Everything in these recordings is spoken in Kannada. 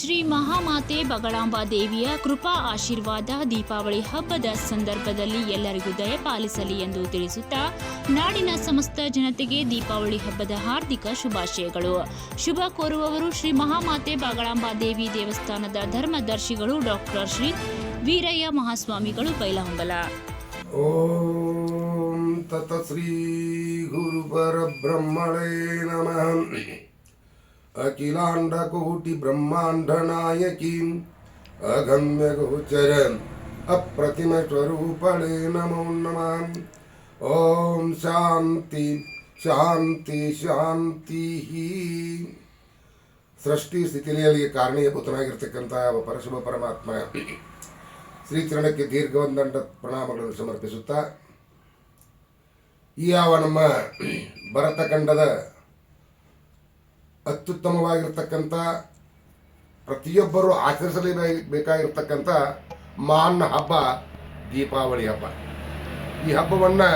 ಶ್ರೀ ಮಹಾಮಾತೆ ಬಗಳಾಂಬಾ ದೇವಿಯ ಕೃಪಾ ಆಶೀರ್ವಾದ ದೀಪಾವಳಿ ಹಬ್ಬದ ಸಂದರ್ಭದಲ್ಲಿ ಎಲ್ಲರಿಗೂ ದಯಪಾಲಿಸಲಿ ಎಂದು ತಿಳಿಸುತ್ತಾ ನಾಡಿನ ಸಮಸ್ತ ಜನತೆಗೆ ದೀಪಾವಳಿ ಹಬ್ಬದ ಹಾರ್ದಿಕ ಶುಭಾಶಯಗಳು. ಶುಭ ಕೋರುವವರು ಶ್ರೀ ಮಹಾಮಾತೆ ಬಗಳಾಂಬಾ ದೇವಿ ದೇವಸ್ಥಾನದ ಧರ್ಮದರ್ಶಿಗಳು ಡಾಕ್ಟರ್ ಶ್ರೀ ವೀರಯ್ಯ ಮಹಾಸ್ವಾಮಿಗಳು ಬೈಲಹೊಂಗಲ ಓಂ ತತ ಶ್ರೀ ಗುರು ಪರಬ್ರಹ್ಮಣೇ ನಮಃ. ಅಖಿಲಾಂಡ ಕೋಟಿ ಬ್ರಹ್ಮಾಂಡ ನಾಯಕಿ ಅಗಮ್ಯ ಗೋಚರ ಅಪ್ರತಿಮ ಸ್ವರೂಪಣೆ ನಮೋ ನಮಃ ಓಂ ಶಾಂತಿ ಶಾಂತಿ ಶಾಂತಿ ಸೃಷ್ಟಿ ಸ್ಥಿತಿಲಿಯಲ್ಲಿ ಕಾರಣೀಭೂತನಾಗಿರ್ತಕ್ಕಂಥ ಪರಶುಭ ಪರಮಾತ್ಮ ಶ್ರೀಚರಣಕ್ಕೆ ದೀರ್ಘವಂದಂಡ ಪ್ರಣಾಮಗಳನ್ನು ಸಮರ್ಪಿಸುತ್ತಾ ಈ ಯಾವ ನಮ್ಮ ಭರತಖಂಡದ ಅತ್ಯುತ್ತಮವಾಗಿರ್ತಕ್ಕಂಥ ಪ್ರತಿಯೊಬ್ಬರು ಆಚರಿಸಲೇಬೇಕಾಗಿರ್ತಕ್ಕಂಥ ಮಹಾನ್ ಹಬ್ಬ ದೀಪಾವಳಿ ಹಬ್ಬ. ಈ ಹಬ್ಬವನ್ನು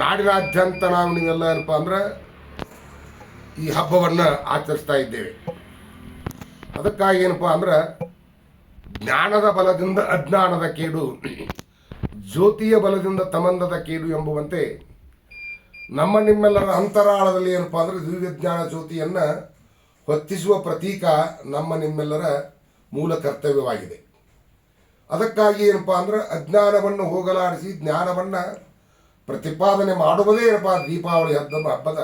ನಾಡಿನಾದ್ಯಂತ ನಾವು ನೀವೆಲ್ಲ ಏನಪ್ಪ ಅಂದ್ರೆ ಈ ಹಬ್ಬವನ್ನು ಆಚರಿಸ್ತಾ ಇದ್ದೇವೆ. ಅದಕ್ಕಾಗಿ ಏನಪ್ಪ ಅಂದ್ರೆ ಜ್ಞಾನದ ಬಲದಿಂದ ಅಜ್ಞಾನದ ಕೇಡು, ಜ್ಯೋತಿಯ ಬಲದಿಂದ ತಮಂದದ ಕೇಡು ಎಂಬುವಂತೆ ನಮ್ಮ ನಿಮ್ಮೆಲ್ಲರ ಅಂತರಾಳದಲ್ಲಿ ಏನಪ್ಪ ಅಂದರೆ ದಿವ್ಯಜ್ಞಾನ ಜ್ಯೋತಿಯನ್ನು ಹೊತ್ತಿಸುವ ಪ್ರತೀಕ ನಮ್ಮ ನಿಮ್ಮೆಲ್ಲರ ಮೂಲ ಕರ್ತವ್ಯವಾಗಿದೆ. ಅದಕ್ಕಾಗಿ ಏನಪ್ಪ ಅಂದ್ರೆ ಅಜ್ಞಾನವನ್ನು ಹೋಗಲಾಡಿಸಿ ಜ್ಞಾನವನ್ನು ಪ್ರತಿಪಾದನೆ ಮಾಡುವುದೇ ಏನಪ್ಪ ದೀಪಾವಳಿ ಹಬ್ಬದ ಹಬ್ಬದ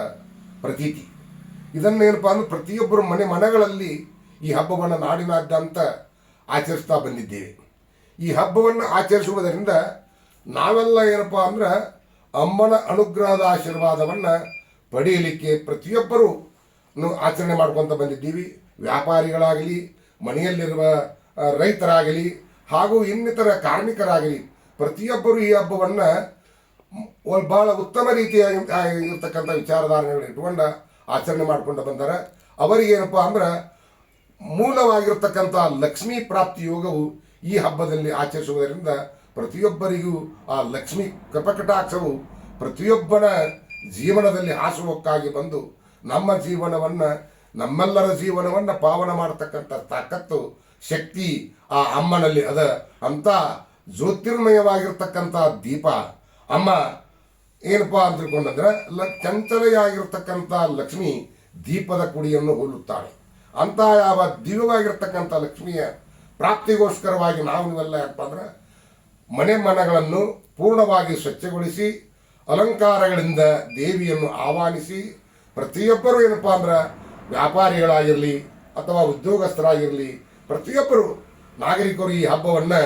ಪ್ರತೀತಿ. ಇದನ್ನೇನಪ್ಪ ಅಂದ್ರೆ ಪ್ರತಿಯೊಬ್ಬರ ಮನೆ ಮನೆಗಳಲ್ಲಿ ಈ ಹಬ್ಬವನ್ನು ನಾಡಿನಾದ್ಯಂತ ಆಚರಿಸ್ತಾ ಬಂದಿದ್ದೇವೆ. ಈ ಹಬ್ಬವನ್ನು ಆಚರಿಸುವುದರಿಂದ ನಾವೆಲ್ಲ ಏನಪ್ಪ ಅಂದ್ರೆ ಅಮ್ಮನ ಅನುಗ್ರಹದ ಆಶೀರ್ವಾದವನ್ನು ಪಡೆಯಲಿಕ್ಕೆ ಪ್ರತಿಯೊಬ್ಬರೂ ಆಚರಣೆ ಮಾಡ್ಕೊತ ಬಂದಿದ್ದೀವಿ. ವ್ಯಾಪಾರಿಗಳಾಗಲಿ, ಮನೆಯಲ್ಲಿರುವ ರೈತರಾಗಲಿ ಹಾಗೂ ಇನ್ನಿತರ ಕಾರ್ಮಿಕರಾಗಲಿ ಪ್ರತಿಯೊಬ್ಬರು ಈ ಹಬ್ಬವನ್ನು ಭಾಳ ಉತ್ತಮ ರೀತಿಯಾಗಿ ಇರ್ತಕ್ಕಂಥ ವಿಚಾರಧಾರಣೆಗಳು ಇಟ್ಕೊಂಡು ಆಚರಣೆ ಮಾಡಿಕೊಂಡು ಬಂದಾರೆ. ಅವರಿಗೇನಪ್ಪ ಅಂದ್ರೆ ಮೂಲವಾಗಿರ್ತಕ್ಕಂಥ ಲಕ್ಷ್ಮೀ ಪ್ರಾಪ್ತಿ ಯೋಗವು ಈ ಹಬ್ಬದಲ್ಲಿ ಆಚರಿಸುವುದರಿಂದ ಪ್ರತಿಯೊಬ್ಬರಿಗೂ ಆ ಲಕ್ಷ್ಮಿ ಕೃಪಕಟಾಕ್ಷವು ಪ್ರತಿಯೊಬ್ಬನ ಜೀವನದಲ್ಲಿ ಹಾಸುವಕ್ಕಾಗಿ ಬಂದು ನಮ್ಮ ಜೀವನವನ್ನು, ನಮ್ಮೆಲ್ಲರ ಜೀವನವನ್ನು ಪಾವನ ಮಾಡತಕ್ಕಂಥ ತಾಕತ್ತು, ಶಕ್ತಿ ಆ ಅಮ್ಮನಲ್ಲಿ ಅದ. ಅಂತ ಜ್ಯೋತಿರ್ಮಯವಾಗಿರ್ತಕ್ಕಂಥ ದೀಪ ಅಮ್ಮ ಏನಪ್ಪಾ ಅಂತ ತಿಳ್ಕೊಂಡಂದ್ರೆ ಲ ಚಂಚಲೆಯಾಗಿರ್ತಕ್ಕಂಥ ಲಕ್ಷ್ಮಿ ದೀಪದ ಕುಡಿಯನ್ನು ಹೋಲುತ್ತಾಳೆ. ಅಂತ ಯಾವ ದಿವ್ಯವಾಗಿರ್ತಕ್ಕಂಥ ಲಕ್ಷ್ಮಿಯ ಪ್ರಾಪ್ತಿಗೋಸ್ಕರವಾಗಿ ನಾವು ನೀವೆಲ್ಲ ಏನಪ್ಪ ಅಂದ್ರೆ ಮನೆ ಮನಗಳನ್ನು ಪೂರ್ಣವಾಗಿ ಸ್ವಚ್ಛಗೊಳಿಸಿ, ಅಲಂಕಾರಗಳಿಂದ ದೇವಿಯನ್ನು ಆಹ್ವಾನಿಸಿ ಪ್ರತಿಯೊಬ್ಬರು ಏನಪ್ಪ ಅಂದ್ರೆ ವ್ಯಾಪಾರಿಗಳಾಗಿರಲಿ ಅಥವಾ ಉದ್ಯೋಗಸ್ಥರಾಗಿರಲಿ, ಪ್ರತಿಯೊಬ್ಬರು ನಾಗರಿಕರು ಈ ಹಬ್ಬವನ್ನು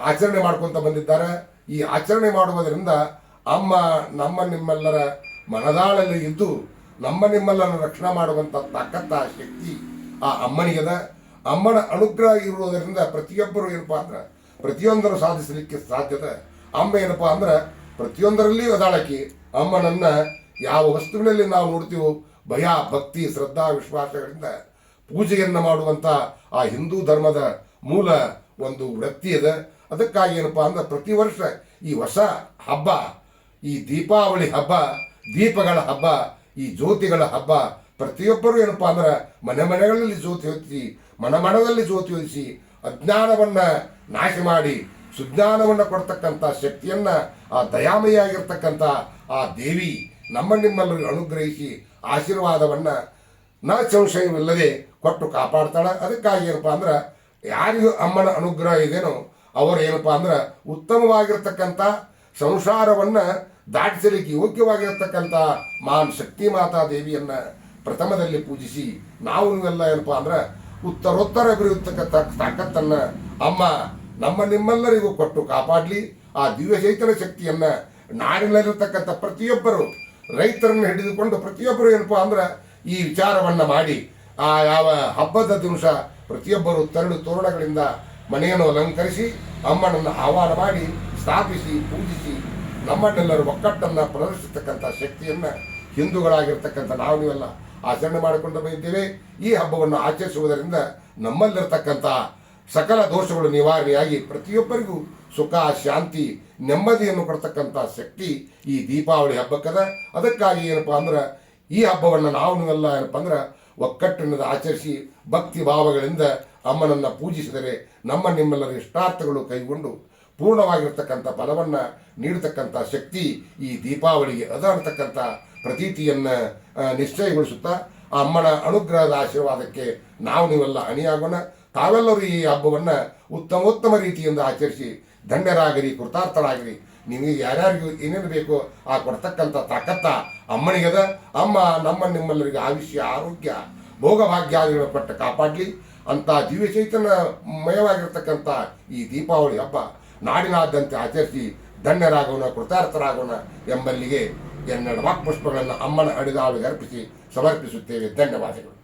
ಆಚರಣೆ ಮಾಡ್ಕೊತ ಬಂದಿದ್ದಾರೆ. ಈ ಆಚರಣೆ ಮಾಡುವುದರಿಂದ ಅಮ್ಮ ನಮ್ಮ ನಿಮ್ಮೆಲ್ಲರ ಮನದಾಳಲ್ಲಿ ಇದ್ದು ನಮ್ಮ ನಿಮ್ಮೆಲ್ಲರನ್ನು ರಕ್ಷಣೆ ಮಾಡುವಂಥ ತಾಕತ್ತ, ಶಕ್ತಿ ಆ ಅಮ್ಮನಿಗದ. ಅಮ್ಮನ ಅನುಗ್ರಹ ಇರುವುದರಿಂದ ಪ್ರತಿಯೊಬ್ಬರು ಏನಪ್ಪ ಅಂದ್ರೆ ಪ್ರತಿಯೊಂದನ್ನು ಸಾಧಿಸಲಿಕ್ಕೆ ಸಾಧ್ಯತೆ. ಅಮ್ಮ ಏನಪ್ಪ ಅಂದ್ರೆ ಪ್ರತಿಯೊಂದರಲ್ಲಿಯೂ ಅದಾಳಕಿ ಅಮ್ಮನನ್ನ ಯಾವ ವಸ್ತುವಿನಲ್ಲಿ ನಾವು ನೋಡ್ತೀವೋ, ಭಯ, ಭಕ್ತಿ, ಶ್ರದ್ಧಾ, ವಿಶ್ವಾಸಗಳಿಂದ ಪೂಜೆಯನ್ನು ಮಾಡುವಂಥ ಆ ಹಿಂದೂ ಧರ್ಮದ ಮೂಲ ಒಂದು ವೃತ್ತಿ ಅದ ಅದಕ್ಕಾಗಿ ಏನಪ್ಪ ಅಂದ್ರೆ, ಪ್ರತಿ ವರ್ಷ ಈ ಹೊಸ ಹಬ್ಬ, ಈ ದೀಪಾವಳಿ ಹಬ್ಬ, ದೀಪಗಳ ಹಬ್ಬ, ಈ ಜ್ಯೋತಿಗಳ ಹಬ್ಬ, ಪ್ರತಿಯೊಬ್ಬರು ಏನಪ್ಪ ಅಂದ್ರೆ ಮನೆ ಮನೆಗಳಲ್ಲಿ ಜ್ಯೋತಿ ಹೊತ್ತಿಸಿ ಮನ ಮನದಲ್ಲಿ ಜ್ಯೋತಿ ಹೊದಿಸಿ ಅಜ್ಞಾನವನ್ನ ನಾಶ ಮಾಡಿ ಸುಜ್ಞಾನವನ್ನು ಕೊಡ್ತಕ್ಕಂಥ ಶಕ್ತಿಯನ್ನು, ಆ ದಯಾಮಯಾಗಿರ್ತಕ್ಕಂಥ ಆ ದೇವಿ ನಮ್ಮ ನಿಮ್ಮೆಲ್ಲರಿಗೂ ಅನುಗ್ರಹಿಸಿ ಆಶೀರ್ವಾದವನ್ನು ನ ಸಂಶಯವಿಲ್ಲದೆ ಕೊಟ್ಟು ಕಾಪಾಡ್ತಾಳೆ. ಅದಕ್ಕಾಗಿ ಏನಪ್ಪ ಅಂದ್ರೆ, ಯಾರಿಗೂ ಅಮ್ಮನ ಅನುಗ್ರಹ ಇದೇನೋ ಅವರು ಏನಪ್ಪ ಅಂದ್ರೆ ಉತ್ತಮವಾಗಿರ್ತಕ್ಕಂಥ ಸಂಸಾರವನ್ನು ದಾಟಿಸಲಿಕ್ಕೆ ಯೋಗ್ಯವಾಗಿರ್ತಕ್ಕಂಥ ಮಾನ್ ಶಕ್ತಿ ಮಾತಾ ದೇವಿಯನ್ನು ಪ್ರಥಮದಲ್ಲಿ ಪೂಜಿಸಿ, ನಾವು ನೀವೆಲ್ಲ ಏನಪ್ಪ ಅಂದ್ರೆ ಉತ್ತರೋತ್ತರ ಅಭಿವೃದ್ಧಿ ತಾಕತ್ತನ್ನು ಅಮ್ಮ ನಮ್ಮ ನಿಮ್ಮೆಲ್ಲರಿಗೂ ಕೊಟ್ಟು ಕಾಪಾಡಲಿ. ಆ ದಿವ್ಯ ಚೈತನ್ಯ ಶಕ್ತಿಯನ್ನ ನಾಡಿನಲ್ಲಿರ್ತಕ್ಕಂಥ ಪ್ರತಿಯೊಬ್ಬರು, ರೈತರನ್ನು ಹಿಡಿದುಕೊಂಡು ಪ್ರತಿಯೊಬ್ಬರು ಏನಪ್ಪ ಅಂದ್ರೆ ಈ ವಿಚಾರವನ್ನ ಮಾಡಿ, ಆ ಯಾವ ಹಬ್ಬದ ದಿವಸ ಪ್ರತಿಯೊಬ್ಬರು ತರಳು ತೋರಣಗಳಿಂದ ಮನೆಯನ್ನು ಅಲಂಕರಿಸಿ, ಅಮ್ಮನನ್ನು ಆಹ್ವಾನ ಮಾಡಿ, ಸ್ಥಾಪಿಸಿ, ಪೂಜಿಸಿ, ನಮ್ಮನ್ನೆಲ್ಲರೂ ಒಕ್ಕಟ್ಟನ್ನು ಪ್ರದರ್ಶಿಸತಕ್ಕಂಥ ಶಕ್ತಿಯನ್ನ ಹಿಂದೂಗಳಾಗಿರ್ತಕ್ಕಂಥ ನಾವು ನೀವೆಲ್ಲ ಆಚರಣೆ ಮಾಡಿಕೊಂಡು ಬಂದಿದ್ದೇವೆ. ಈ ಹಬ್ಬವನ್ನು ಆಚರಿಸುವುದರಿಂದ ನಮ್ಮಲ್ಲಿರ್ತಕ್ಕಂಥ ಸಕಲ ದೋಷಗಳು ನಿವಾರಣೆಯಾಗಿ ಪ್ರತಿಯೊಬ್ಬರಿಗೂ ಸುಖ, ಶಾಂತಿ, ನೆಮ್ಮದಿಯನ್ನು ಕೊಡ್ತಕ್ಕಂಥ ಶಕ್ತಿ ಈ ದೀಪಾವಳಿ ಹಬ್ಬಕ್ಕದ. ಅದಕ್ಕಾಗಿ ಏನಪ್ಪ ಅಂದ್ರೆ, ಈ ಹಬ್ಬವನ್ನು ನಾವು ನೀವೆಲ್ಲ ಏನಪ್ಪ ಅಂದ್ರೆ, ಒಕ್ಕಟ್ಟಿನಿಂದ ಆಚರಿಸಿ ಭಕ್ತಿ ಭಾವಗಳಿಂದ ಅಮ್ಮನನ್ನು ಪೂಜಿಸಿದರೆ ನಮ್ಮ ನಿಮ್ಮೆಲ್ಲರ ಇಷ್ಟಾರ್ಥಗಳು ಕೈಗೊಂಡು ಪೂರ್ಣವಾಗಿರ್ತಕ್ಕಂಥ ಫಲವನ್ನು ನೀಡತಕ್ಕಂಥ ಶಕ್ತಿ ಈ ದೀಪಾವಳಿಗೆ ಅದ ಅಂತಕ್ಕಂಥ ಪ್ರತೀತಿಯನ್ನು ನಿಶ್ಚಯಗೊಳಿಸುತ್ತಾ ಆ ಅಮ್ಮನ ಅನುಗ್ರಹದ ಆಶೀರ್ವಾದಕ್ಕೆ ನಾವು ನೀವೆಲ್ಲ ಅಣಿಯಾಗೋಣ. ತಾವೆಲ್ಲರೂ ಈ ಹಬ್ಬವನ್ನು ಉತ್ತಮೋತ್ತಮ ರೀತಿಯಿಂದ ಆಚರಿಸಿ ಧನ್ಯರಾಗಿರಿ ಕೃತಾರ್ಥರಾಗಲಿ ನಿಮಗೆ ಯಾರ್ಯಾರಿಗೂ ಏನೇನು ಬೇಕೋ ಆ ಕೊಡ್ತಕ್ಕಂಥ ತಾಕತ್ತ ಅಮ್ಮನಿಗದ. ಅಮ್ಮ ನಮ್ಮ ನಿಮ್ಮೆಲ್ಲರಿಗೆ ಆಯುಷ್ಯ, ಆರೋಗ್ಯ, ಭೋಗಭಾಗ್ಯಾದಿಗಳ ಕೊಟ್ಟು ಕಾಪಾಡಲಿ. ಅಂತ ದಿವ್ಯ ಚೈತನ್ಯಮಯವಾಗಿರ್ತಕ್ಕಂಥ ಈ ದೀಪಾವಳಿ ಹಬ್ಬ ನಾಡಿನಾದ್ಯಂತ ಆಚರಿಸಿ ಧನ್ಯರಾಗೋಣ, ಕೃತಾರ್ಥರಾಗೋಣ ಎಂಬಲ್ಲಿಗೆ ಎನ್ನೆರಡು ವಾಕ್ಪುಷ್ಪಗಳನ್ನು ಅಮ್ಮನ ಅಡಿದಾಳಿಗೆ ಅರ್ಪಿಸಿ ಸಮರ್ಪಿಸುತ್ತೇವೆ. ಧನ್ಯವಾದಗಳು.